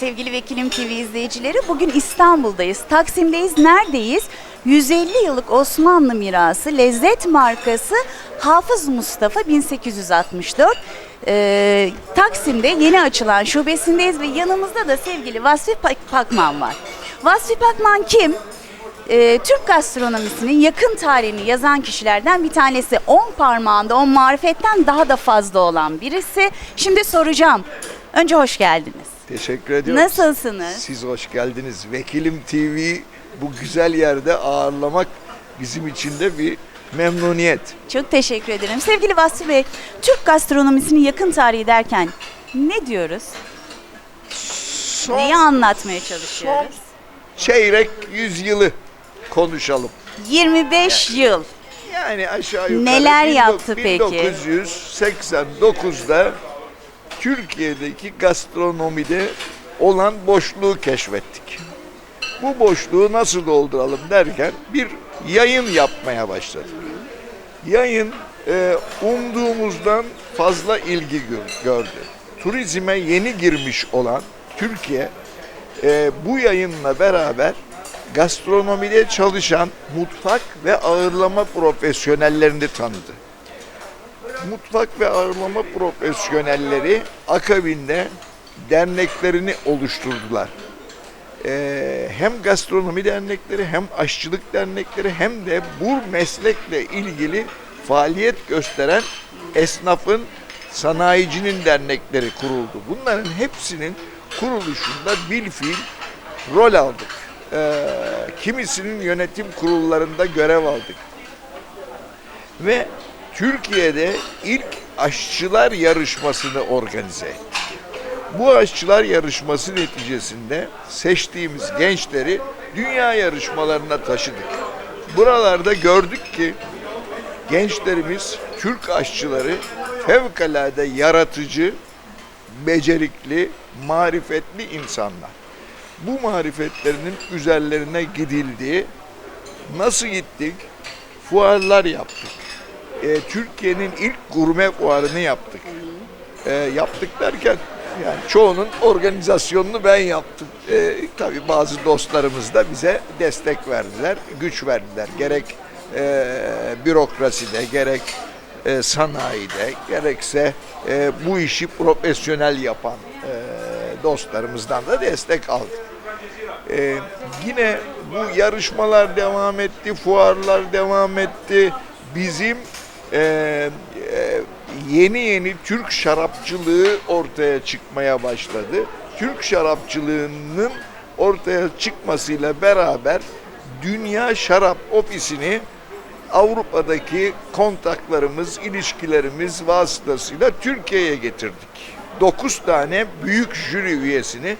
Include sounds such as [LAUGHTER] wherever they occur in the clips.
sevgili Vekilim TV izleyicileri. Bugün İstanbul'dayız. Taksim'deyiz. Neredeyiz? 150 yıllık Osmanlı mirası lezzet markası Hafız Mustafa 1864. Ee, Taksim'de yeni açılan şubesindeyiz ve yanımızda da sevgili Vasfi Pak- Pakman var. Vasfi Pakman kim? Ee, Türk gastronomisinin yakın tarihini yazan kişilerden bir tanesi. 10 parmağında 10 marifetten daha da fazla olan birisi. Şimdi soracağım. Önce hoş geldiniz. Teşekkür ediyorum. Nasılsınız? Siz hoş geldiniz. Vekilim TV bu güzel yerde ağırlamak bizim için de bir memnuniyet. Çok teşekkür ederim. Sevgili Vasfi Bey, Türk gastronomisinin yakın tarihi derken ne diyoruz? Son Neyi anlatmaya çalışıyoruz? çeyrek yüzyılı konuşalım. 25 yıl. Yani aşağı yukarı Neler yaptı peki? 1989'da Türkiye'deki gastronomide olan boşluğu keşfettik. Bu boşluğu nasıl dolduralım derken bir yayın yapmaya başladık. Yayın e, umduğumuzdan fazla ilgi gör- gördü. Turizme yeni girmiş olan Türkiye e, bu yayınla beraber gastronomide çalışan mutfak ve ağırlama profesyonellerini tanıdı. Mutfak ve ağırlama profesyonelleri akabinde derneklerini oluşturdular. Ee, hem gastronomi dernekleri hem aşçılık dernekleri hem de bu meslekle ilgili faaliyet gösteren esnafın, sanayicinin dernekleri kuruldu. Bunların hepsinin kuruluşunda bilfiil rol aldık. Ee, kimisinin yönetim kurullarında görev aldık. Ve Türkiye'de ilk aşçılar yarışmasını organize ettik. Bu aşçılar yarışması neticesinde seçtiğimiz gençleri dünya yarışmalarına taşıdık. Buralarda gördük ki gençlerimiz, Türk aşçıları fevkalade yaratıcı, becerikli, marifetli insanlar. Bu marifetlerinin üzerlerine gidildi. Nasıl gittik? Fuarlar yaptık. Ee, Türkiye'nin ilk gurme fuarını yaptık. Ee, yaptık derken yani çoğunun organizasyonunu ben yaptım. Ee, tabii bazı dostlarımız da bize destek verdiler, güç verdiler. Gerek e, bürokraside, gerek e, sanayide, gerekse e, bu işi profesyonel yapan e, dostlarımızdan da destek aldık. Ee, yine bu yarışmalar devam etti, fuarlar devam etti. Bizim e, e, yeni yeni Türk şarapçılığı ortaya çıkmaya başladı. Türk şarapçılığının ortaya çıkmasıyla beraber Dünya Şarap Ofisi'ni Avrupa'daki kontaklarımız, ilişkilerimiz vasıtasıyla Türkiye'ye getirdik. 9 tane büyük jüri üyesini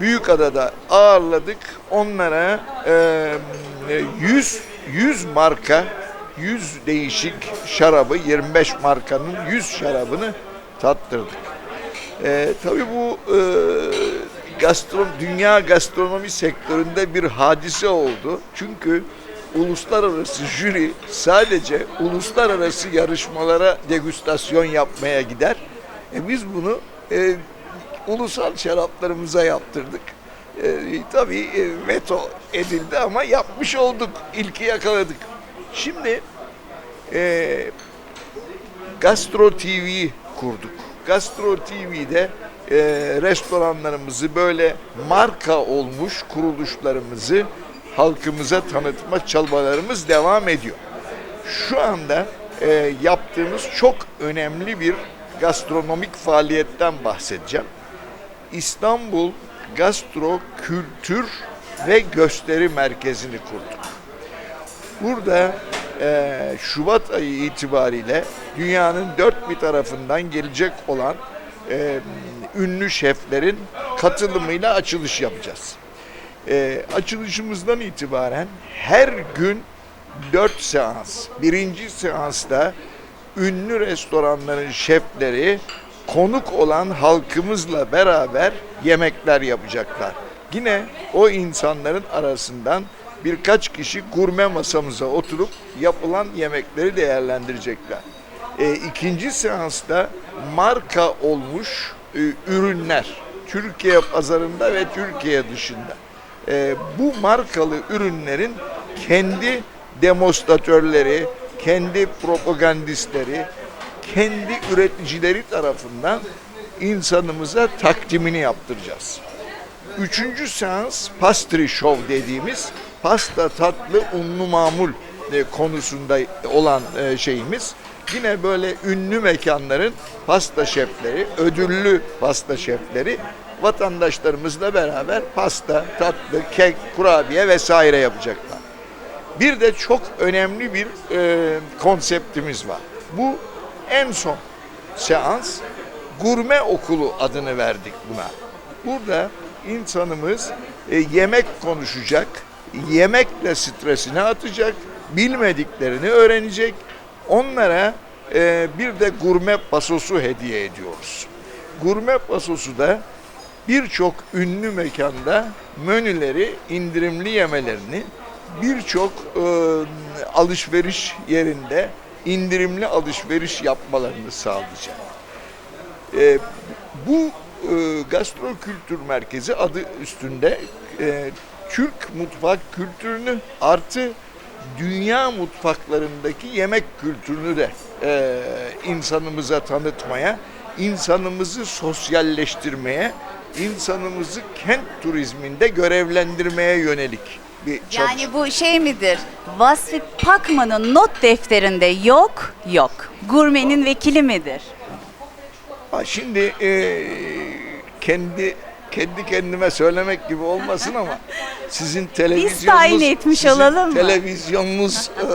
Büyükada'da ağırladık. Onlara e, 100 100 marka 100 değişik şarabı 25 markanın 100 şarabını tattırdık. E, tabii bu e, gastron dünya gastronomi sektöründe bir hadise oldu. Çünkü uluslararası jüri sadece uluslararası yarışmalara degüstasyon yapmaya gider. E, biz bunu e, ulusal şaraplarımıza yaptırdık. E, tabii e, veto edildi ama yapmış olduk. İlki yakaladık. Şimdi e, Gastro TV kurduk. Gastro TV'de e, restoranlarımızı böyle marka olmuş kuruluşlarımızı halkımıza tanıtma çabalarımız devam ediyor. Şu anda e, yaptığımız çok önemli bir gastronomik faaliyetten bahsedeceğim. İstanbul Gastro Kültür ve Gösteri Merkezi'ni kurduk. Burada e, Şubat ayı itibariyle dünyanın dört bir tarafından gelecek olan e, ünlü şeflerin katılımıyla açılış yapacağız. E, açılışımızdan itibaren her gün dört seans. Birinci seansta ünlü restoranların şefleri konuk olan halkımızla beraber yemekler yapacaklar. Yine o insanların arasından birkaç kişi gurme masamıza oturup yapılan yemekleri değerlendirecekler. E, ikinci seansta marka olmuş e, ürünler. Türkiye pazarında ve Türkiye dışında. Ee, bu markalı ürünlerin kendi demonstratörleri, kendi propagandistleri, kendi üreticileri tarafından insanımıza takdimini yaptıracağız. Üçüncü seans pastry show dediğimiz pasta, tatlı, unlu mamul e, konusunda olan e, şeyimiz. Yine böyle ünlü mekanların pasta şefleri, ödüllü pasta şefleri vatandaşlarımızla beraber pasta, tatlı, kek, kurabiye vesaire yapacaklar. Bir de çok önemli bir e, konseptimiz var. Bu en son seans gurme okulu adını verdik buna. Burada insanımız e, yemek konuşacak, yemekle stresini atacak, bilmediklerini öğrenecek. Onlara e, bir de gurme pasosu hediye ediyoruz. Gurme pasosu da birçok ünlü mekanda menüleri, indirimli yemelerini birçok e, alışveriş yerinde indirimli alışveriş yapmalarını sağlayacak. E, bu e, gastro kültür merkezi adı üstünde e, Türk mutfak kültürünü artı dünya mutfaklarındaki yemek kültürünü de e, insanımıza tanıtmaya, insanımızı sosyalleştirmeye, insanımızı kent turizminde görevlendirmeye yönelik bir çalışma. Yani bu şey midir? Vasfi Pakman'ın not defterinde yok, yok. Gurmenin vekili midir? Ha, şimdi e, kendi kendi kendime söylemek gibi olmasın ama sizin televizyonunuz tayin etmiş sizin olalım mı? televizyonunuz e,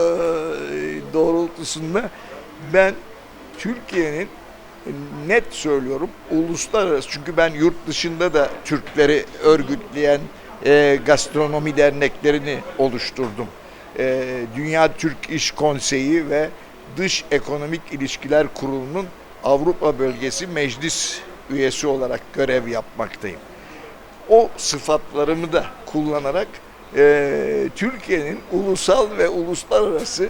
doğrultusunda ben Türkiye'nin net söylüyorum uluslararası çünkü ben yurt dışında da Türkleri örgütleyen e, gastronomi derneklerini oluşturdum. E, Dünya Türk İş Konseyi ve Dış Ekonomik İlişkiler Kurulu'nun Avrupa Bölgesi Meclis üyesi olarak görev yapmaktayım. O sıfatlarımı da kullanarak e, Türkiye'nin ulusal ve uluslararası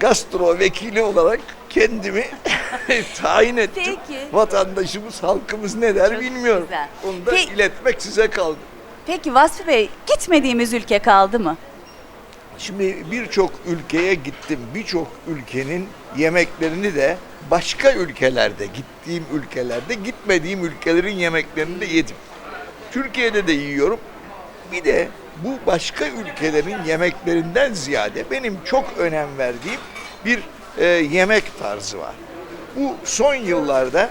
gastro vekili olarak kendimi [LAUGHS] tayin ettim. Peki. Vatandaşımız, halkımız ne der Çok bilmiyorum. güzel. Onu da Pe- iletmek size kaldı. Peki Vasfi Bey gitmediğimiz ülke kaldı mı? Şimdi birçok ülkeye gittim. Birçok ülkenin yemeklerini de başka ülkelerde, gittiğim ülkelerde, gitmediğim ülkelerin yemeklerini de yedim. Türkiye'de de yiyorum. Bir de bu başka ülkelerin yemeklerinden ziyade benim çok önem verdiğim bir e, yemek tarzı var. Bu son yıllarda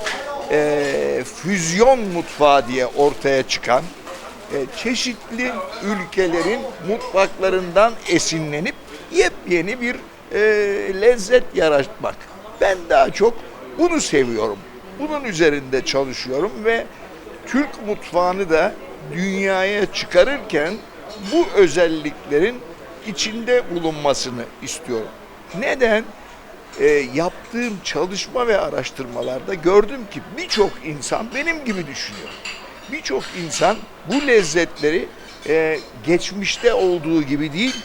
e, füzyon mutfağı diye ortaya çıkan e, çeşitli ülkelerin mutfaklarından esinlenip yepyeni bir e, lezzet yaratmak. Ben daha çok bunu seviyorum. Bunun üzerinde çalışıyorum ve Türk mutfağını da dünyaya çıkarırken bu özelliklerin içinde bulunmasını istiyorum. Neden? e, yaptığım çalışma ve araştırmalarda gördüm ki birçok insan benim gibi düşünüyor. Birçok insan bu lezzetleri e, geçmişte olduğu gibi değil,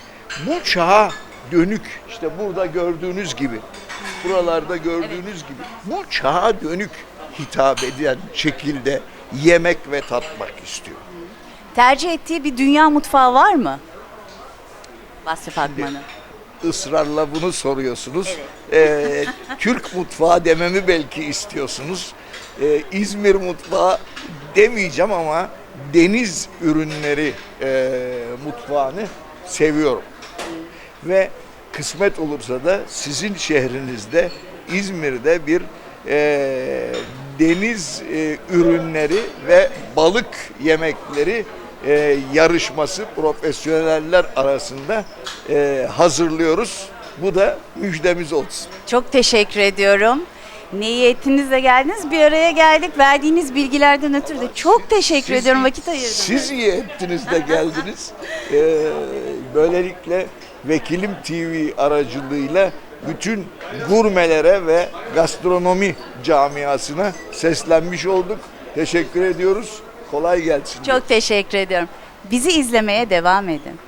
bu çağa dönük, işte burada gördüğünüz gibi, buralarda gördüğünüz gibi, bu çağa dönük hitap eden şekilde yemek ve tatmak istiyor. Tercih ettiği bir dünya mutfağı var mı? Vasfi Pakman'ın. ısrarla bunu soruyorsunuz. Ee, Türk mutfağı dememi belki istiyorsunuz. Ee, İzmir mutfağı demeyeceğim ama deniz ürünleri e, mutfağını seviyorum. Ve kısmet olursa da sizin şehrinizde İzmir'de bir e, deniz e, ürünleri ve balık yemekleri e, yarışması profesyoneller arasında e, hazırlıyoruz. Bu da müjdemiz olsun. Çok teşekkür ediyorum. Niyetinizle geldiniz. Bir araya geldik. Verdiğiniz bilgilerden ötürü de çok teşekkür Siz- ediyorum. Vakit ayırdınız. Siz iyi ettiniz de geldiniz. Ee, böylelikle Vekilim TV aracılığıyla bütün gurmelere ve gastronomi camiasına seslenmiş olduk. Teşekkür ediyoruz. Kolay gelsin. Çok teşekkür ediyorum. Bizi izlemeye devam edin.